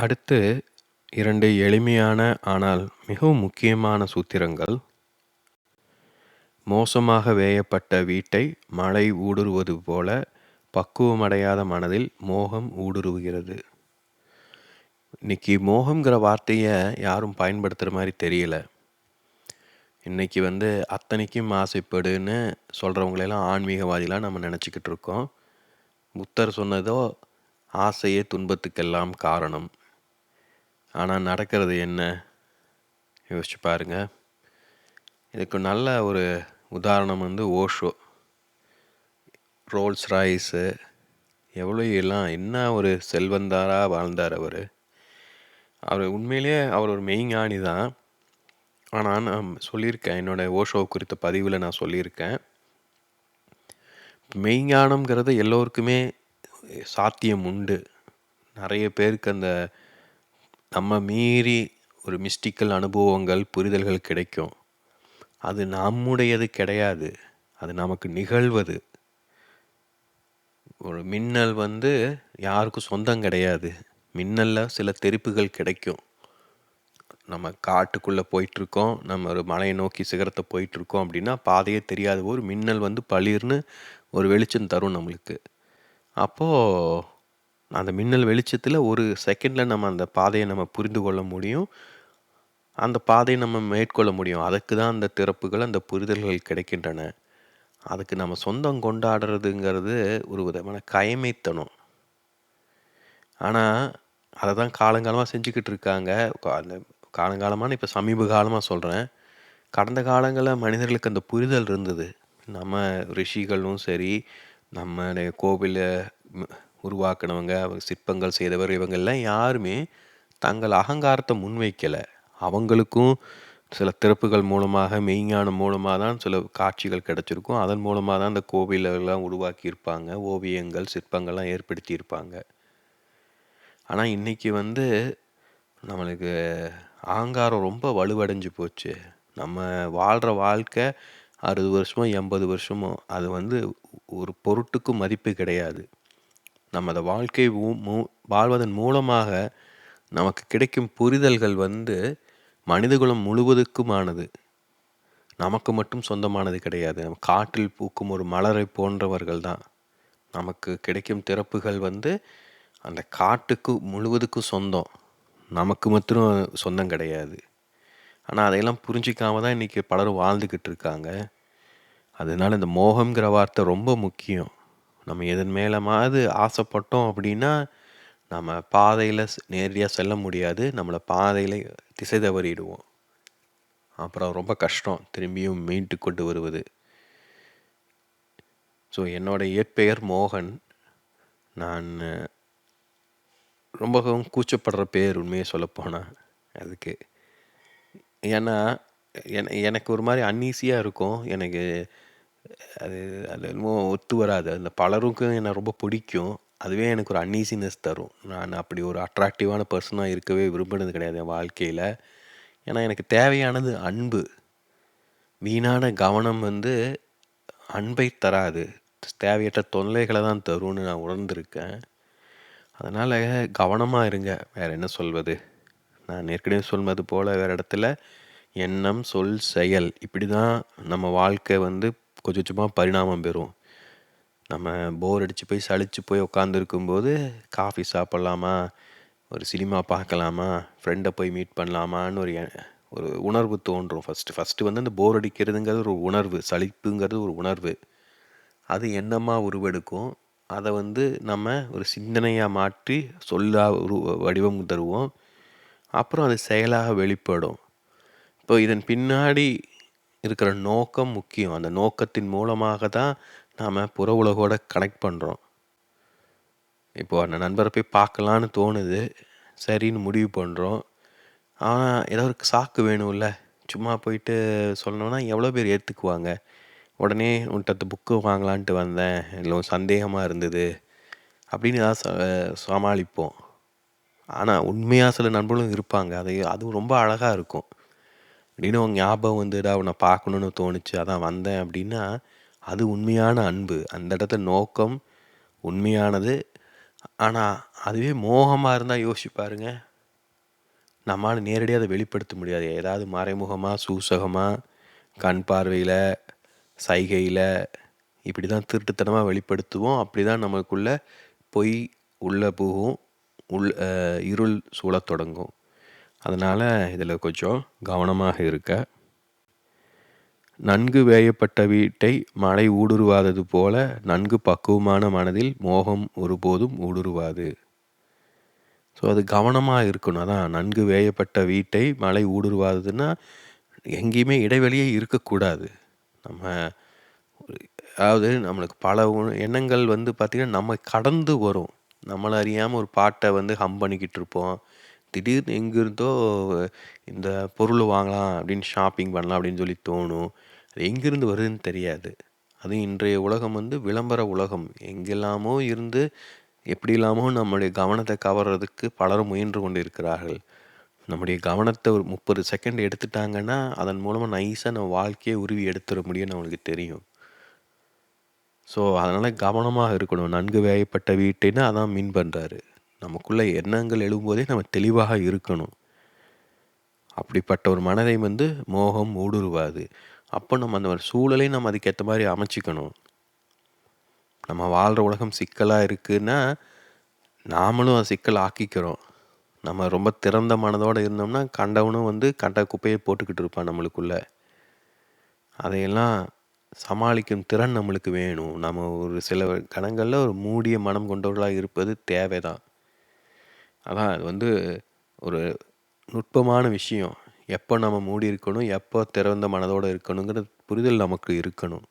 அடுத்து இரண்டு எளிமையான ஆனால் மிகவும் முக்கியமான சூத்திரங்கள். மோசமாக வேயப்பட்ட வீட்டை மழை ஊடுருவது போல பக்குவமடையாத மனதில் மோகம் ஊடுருவுகிறது. இன்னைக்கு மோகம்ங்கிற வார்த்தைய யாரும் பயன்படுத்துற மாரி தெரியல. இன்னைக்கு வந்து அத்தனைக்கும் ஆசைப்படுன்னு சொல்றவங்களெல்லாம் ஆன்மீகவாதிகளா நம்ம நெனச்சுக்கிட்டு இருக்கோம். புத்தர் சொன்னதோ ஆசையே துன்பத்துக்கெல்லாம் காரணம். ஆனால் நடக்கிறது என்ன? யோசிச்சு பாருங்க. இதுக்கு நல்ல ஒரு உதாரணம் வந்து ஓஷோ. ரோல்ஸ் ராய்ஸு எவ்வளோ எல்லாம் என்ன ஒரு செல்வந்தாராக வாழ்ந்தார் அவர் அவர் உண்மையிலேயே அவர் ஒரு மெய்ஞானி தான். ஆனால் நான் சொல்லியிருக்கேன். என்னோட ஓஷோ குறித்த பதிவில் நான் சொல்லியிருக்கேன். மெய்ஞானம்ங்கிறது எல்லோருக்குமே சாத்தியம் உண்டு. நிறைய பேருக்கு அந்த நம்ம மீறி ஒரு மிஸ்டிக்கல் அனுபவங்கள், புரிதல்கள் கிடைக்கும். அது நம்முடையது கிடையாது. அது நமக்கு நிகழ்வது. ஒரு மின்னல் வந்து யாருக்கும் சொந்தம் கிடையாது. மின்னலில் சில தெரிப்புகள் கிடைக்கும். நம்ம காட்டுக்குள்ளே போயிட்டுருக்கோம். நம்ம ஒரு மலையை நோக்கி சிகரத்தை போயிட்டுருக்கோம் அப்படின்னா, பாதையே தெரியாத ஒரு மின்னல் வந்து பளிர்னு ஒரு வெளிச்சம் தரும் நம்மளுக்கு. அப்போது அந்த மின்னல் வெளிச்சத்தில் ஒரு செகண்டில் நம்ம அந்த பாதையை நம்ம புரிந்து கொள்ள முடியும். அந்த பாதையை நம்ம மேற்கொள்ள முடியும். அதுக்கு தான் அந்த திறப்புகள், அந்த புரிதல்கள் கிடைக்கின்றன. அதுக்கு நம்ம சொந்தம் கொண்டாடுறதுங்கிறது ஒரு விதமான கயமைத்தனம். ஆனால் அதை தான் காலங்காலமாக செஞ்சுக்கிட்டு இருக்காங்க. அந்த காலங்காலமான இப்போ சமீப காலமாக சொல்கிறேன் கடந்த காலங்களில் மனிதர்களுக்கு அந்த புரிதல் இருந்தது. நம்ம ரிஷிகளும் சரி, நம்ம கோவில உருவாக்குனவங்க, சிற்பங்கள் செய்தவர் இவங்கெல்லாம் யாருமே தங்கள் அகங்காரத்தை முன்வைக்கலை அவங்களுக்கும் சில திறப்புகள் மூலமாக, மெய்ஞானம் மூலமாக தான் சில காட்சிகள் கிடச்சிருக்கும் அதன் மூலமாக தான் அந்த கோவிலெல்லாம் உருவாக்கியிருப்பாங்க. ஓவியங்கள், சிற்பங்கள்லாம் ஏற்படுத்தியிருப்பாங்க. ஆனால் இன்றைக்கி வந்து நம்மளுக்கு அகங்காரம் ரொம்ப வலுவடைஞ்சு போச்சு. நம்ம வாழ்கிற வாழ்க்கை 60 வருஷமோ, 80 வருஷமோ அது வந்து ஒரு பொருட்டுக்கும் மதிப்பு கிடையாது. நமது வாழ்க்கை மு வாழ்வதன் மூலமாக நமக்கு கிடைக்கும் புரிதல்கள் வந்து மனிதகுலம் முழுவதுக்குமானது. நமக்கு மட்டும் சொந்தமானது கிடையாது. நம்ம காற்றில் பூக்கும் ஒரு மலரை போன்றவர்கள் தான். நமக்கு கிடைக்கும் திறப்புகள் வந்து அந்த காட்டுக்கு முழுவதுக்கும் சொந்தம். நமக்கு மட்டும் சொந்தம் கிடையாது. ஆனால் அதையெல்லாம் புரிஞ்சுக்காம தான் இன்றைக்கி பலரும் வாழ்ந்துக்கிட்டு இருக்காங்க. அதனால இந்த மோகங்கிற வார்த்தை ரொம்ப முக்கியம். நம்ம எதன் மேலமாவது ஆசைப்பட்டோம் அப்படின்னா, நம்ம பாதையில் நேரடியாக செல்ல முடியாது. நம்மளை பாதையில் திசை தவறிடுவோம். அப்புறம் ரொம்ப கஷ்டம். திரும்பியும் மீட்டு கொண்டு வருவது. ஸோ என்னோடய இயற்பெயர் மோகன். நான் ரொம்பவும் கூச்சப்படுற பேர் உண்மையை சொல்லப்போனா அதுக்கு. ஏன்னா, என எனக்கு ஒரு மாதிரி அன்ஈஸியாக இருக்கும். எனக்கு அது அது என்னமோ ஒத்து வராது. அந்த பலருக்கும் என்னை ரொம்ப பிடிக்கும். அதுவே எனக்கு ஒரு அன்ஈஸினஸ் தரும். நான் அப்படி ஒரு அட்ராக்டிவான பர்சனாக இருக்கவே விரும்பினது கிடையாது என் வாழ்க்கையில் ஏன்னா எனக்கு தேவையானது அன்பு. வீணான கவனம் வந்து அன்பை தராது. தேவையற்ற தொல்லைகளை தான் தரும்னு நான் உணர்ந்திருக்கேன். அதனால் கவனமாக இருங்க. வேறு என்ன சொல்வது? நான் ஏற்கனவே சொன்னது போல் வேற இடத்துல எண்ணம், சொல், செயல் இப்படி தான் நம்ம வாழ்க்கை வந்து கொஞ்சம் கொஞ்சமாக பரிணாமம் பெறும். நம்ம போர் அடித்து போய் சளிச்சு போய் உட்காந்துருக்கும்போது, காஃபி சாப்பிட்லாமா ஒரு சினிமா பார்க்கலாமா? ஃப்ரெண்டை போய் மீட் பண்ணலாமான்னு ஒரு எ ஒரு உணர்வு தோன்றும் ஃபர்ஸ்ட்டு. ஃபர்ஸ்ட்டு வந்து அந்த போர் அடிக்கிறதுங்கிறது ஒரு உணர்வு. சலிப்புங்கிறது ஒரு உணர்வு. அது என்னமாக உருவெடுக்கும். அதை வந்து நம்ம ஒரு சிந்தனையாக மாற்றி சொல்லா உரு வடிவம் தருவோம். அப்புறம் அது செயலாக வெளிப்படும். இப்போ இதன் பின்னாடி இருக்கிற நோக்கம் முக்கியம். அந்த நோக்கத்தின் மூலமாக தான் நாம் புற உலகோட கனெக்ட் பண்ணுறோம் இப்போ அந்த நண்பரை போய் பார்க்கலான்னு தோணுது. சரின்னு முடிவு பண்ணுறோம் ஆனால் ஏதோ ஒரு சாக்கு வேணும்ல. சும்மா போயிட்டு சொல்லணுன்னா எவ்வளோ பேர் ஏற்றுக்குவாங்க உடனே உன்ட்ட அந்த புக்கு வாங்கலான்ட்டு வந்தேன். இல்லை சந்தேகமாக இருந்தது. அப்படின்னு ஏதாவது ச சமாளிப்போம். ஆனால் உண்மையாக சில நண்பர்களும் இருப்பாங்க. அது அதுவும் ரொம்ப அழகாக இருக்கும். திடீர்னு உன் ஞாபகம் வந்துடா உன்னை பார்க்கணுன்னு தோணுச்சு. அதான் வந்தேன் அப்படின்னா, அது உண்மையான அன்பு. அந்த இடத்துல நோக்கம் உண்மையானது. ஆனால் அதுவே மோகமாக இருந்தால் யோசிச்சு பாருங்க நம்மால் நேரடியாக அதை வெளிப்படுத்த முடியாது ஏதாவது மறைமுகமாக சூசகமாக கண் பார்வையில் சைகையில் இப்படி தான் திருட்டுத்தனமாக வெளிப்படுத்துவோம் அப்படி தான் நமக்குள்ளே பொய் உள்ளே போகும் உள் இருள் சூழத் தொடங்கும் அதனால் இதில் கொஞ்சம் கவனமாக இருக்க. நன்கு வேயப்பட்ட வீட்டை மழை ஊடுருவாதது போல நன்கு பக்குவமான மனதில் மோகம் ஒருபோதும் ஊடுருவாது. ஸோ அது கவனமாக இருக்கணும். அதான் நன்கு வேயப்பட்ட வீட்டை மழை ஊடுருவாததுன்னா எங்கேயுமே இடைவெளியே இருக்கக்கூடாது. நம்ம அதாவது நம்மளுக்கு பல எண்ணங்கள் வந்து பார்த்திங்கன்னா நம்ம கடந்து வரும். நம்மளை அறியாமல் ஒரு பாட்டை வந்து ஹம் பண்ணிக்கிட்டு இருப்போம். திடீர்னு எங்கிருந்தோ இந்த பொருள் வாங்கலாம் அப்படின்னு ஷாப்பிங் பண்ணலாம் அப்படின்னு சொல்லி தோணும். அது எங்கிருந்து வருதுன்னு தெரியாது. அதுவும் இன்றைய உலகம் வந்து விளம்பர உலகம். எங்கெல்லாமோ இருந்து எப்படி இல்லாமோ நம்முடைய கவனத்தை கவர்றதுக்கு பலரும் முயன்று கொண்டு இருக்கிறார்கள் நம்முடைய கவனத்தை ஒரு முப்பது செகண்ட் எடுத்துட்டாங்கன்னா அதன் மூலமாக நைஸாக நம்ம வாழ்க்கையை உருவி எடுத்துட முடியும்னு நம்மளுக்கு தெரியும். ஸோ அதனால் கவனமாக இருக்கணும். நன்கு வேயப்பட்ட வீட்டைன்னா அதான் மீன் பண்ணுறாரு நமக்குள்ள எண்ணங்கள் எழும்போதே நம்ம தெளிவாக இருக்கணும். அப்படிப்பட்ட ஒரு மனதை வந்து மோகம் ஊடுருவாது. அப்போ நம்ம அந்த சூழலை நம்ம அதுக்கேற்ற மாதிரி அமைச்சிக்கணும். நம்ம வாழ்கிற உலகம் சிக்கலாக இருக்குன்னா நாமளும் அதை சிக்கல் ஆக்கிக்கிறோம். நம்ம ரொம்ப திறந்த மனதோடு இருந்தோம்னா கண்டவனும் வந்து கண்ட குப்பையை போட்டுக்கிட்டு இருப்பான் நம்மளுக்குள்ள. அதையெல்லாம் சமாளிக்கும் திறன் நம்மளுக்கு வேணும். நம்ம ஒரு சில கணங்களில் ஒரு மூடிய மனம் கொண்டவர்களாக இருப்பது தேவைதான். அதான் அது வந்து ஒரு நுட்பமான விஷயம். எப்போ நம்ம மூடி இருக்கணும் எப்போ திறந்த மனதோடு இருக்கணுங்கிற புரிதல் நமக்கு இருக்கணும்.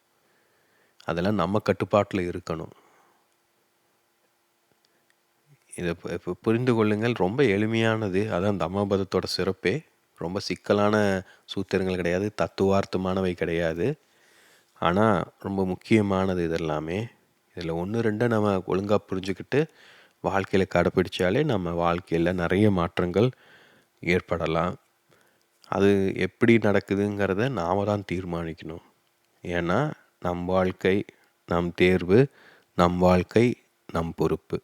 அதெல்லாம் நம்ம கட்டுப்பாட்டில் இருக்கணும். இதை இப்போ புரிந்து கொள்ளுங்கள். ரொம்ப எளிமையானது. அதான் தம்மபதத்தோட சிறப்பே. ரொம்ப சிக்கலான சூத்திரங்கள் கிடையாது. தத்துவார்த்தமானவை கிடையாது. ஆனால் ரொம்ப முக்கியமானது இதெல்லாமே. இதில் ஒன்று ரெண்டை நம்ம ஒழுங்காக புரிஞ்சுக்கிட்டு வாழ்க்கையில் கடைப்பிடிச்சாலே நம்ம வாழ்க்கையில் நிறைய மாற்றங்கள் ஏற்படலாம். அது எப்படி நடக்குதுங்கிறத நாம தான் தீர்மானிக்கணும். ஏன்னா நம் வாழ்க்கை நம் தேர்வு நம் வாழ்க்கை நம் பொறுப்பு.